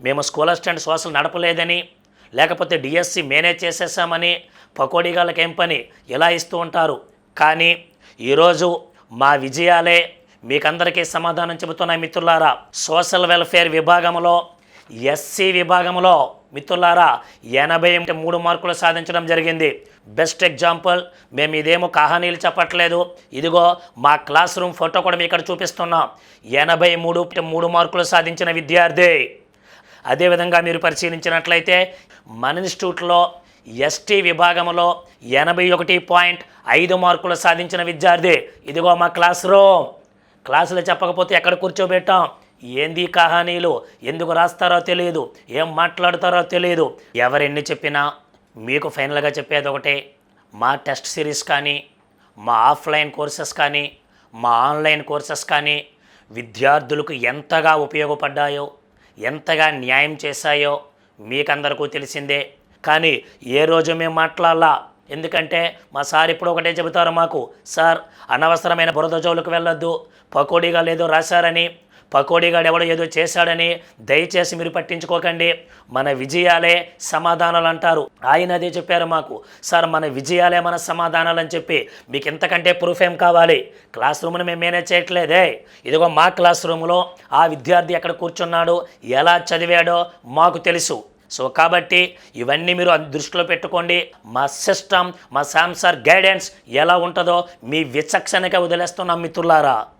మేము school assistant social నడపలేదని లేకపోతే DSC manage చేసేసామని పకోడీగాళ్ళకి ఏం పని? ఇలా ఇస్తూ ఉంటారు. కానీ ఈరోజు మా విజయాలే మీకందరికీ సమాధానం చెబుతున్నాయి మిత్రులారా. సోషల్ వెల్ఫేర్ విభాగంలో ఎస్సీ విభాగంలో మిత్రులారా ఎనభై మూడు మార్కులు సాధించడం జరిగింది. బెస్ట్ ఎగ్జాంపుల్ మేము ఇదేమో కహానీలు చెప్పట్లేదు. ఇదిగో మా క్లాస్ రూమ్ ఫోటో కూడా మీ ఇక్కడ చూపిస్తున్నాం. ఎనభై మూడు మూడు మార్కులు సాధించిన విద్యార్థి. అదేవిధంగా మీరు పరిశీలించినట్లయితే మన ఇన్స్టిట్యూట్లో ఎస్టీ విభాగంలో ఎనభై ఒకటి పాయింట్ ఐదు మార్కులు సాధించిన విద్యార్థి. ఇదిగో మా క్లాస్ రూమ్. క్లాసులు చెప్పకపోతే ఎక్కడ కూర్చోబెట్టాం? ఏంది కహానీలు? ఎందుకు రాస్తారో తెలియదు ఏం మాట్లాడతారో తెలియదు ఎవరెన్ని చెప్పినా మీకు ఫైనల్గా చెప్పేది ఒకటే. మా టెస్ట్ సిరీస్ కానీ మా ఆఫ్లైన్ కోర్సెస్ కానీ మా ఆన్లైన్ కోర్సెస్ కానీ విద్యార్థులకు ఎంతగా ఉపయోగపడ్డాయో ఎంతగా న్యాయం చేశాయో మీకందరికీ తెలిసిందే. కానీ ఏ రోజు మేము మాట్లాడాలా? ఎందుకంటే మా సార్ ఇప్పుడు ఒకటే చెబుతారు మాకు సార్ అనవసరమైన బురద జోలుకు వెళ్ళొద్దు పకోడీగా లేదో రాశారని పకోడీగాడు ఎవడో ఏదో చేశాడని దయచేసి మీరు పట్టించుకోకండి. మన విజయాలే సమాధానాలు అంటారు. ఆయన అదే చెప్పారు మాకు. సార్ మన విజయాలే మన సమాధానాలు అని చెప్పి మీకు ఇంతకంటే ప్రూఫ్ ఏం కావాలి? క్లాస్ రూమ్ని మేము మేనేజ్ చేయట్లేదే. ఇదిగో మా క్లాస్ రూమ్లో ఆ విద్యార్థి ఎక్కడ కూర్చున్నాడు? ఎలా చదివాడో మాకు తెలుసు. సో కాబట్టి ఇవన్నీ మీరు దృష్టిలో పెట్టుకోండి. మా సిస్టమ్ మా సామ్సార్ గైడెన్స్ ఎలా ఉంటుందో మీ విచక్షణగా వదిలేస్తున్నాం మిత్రులారా.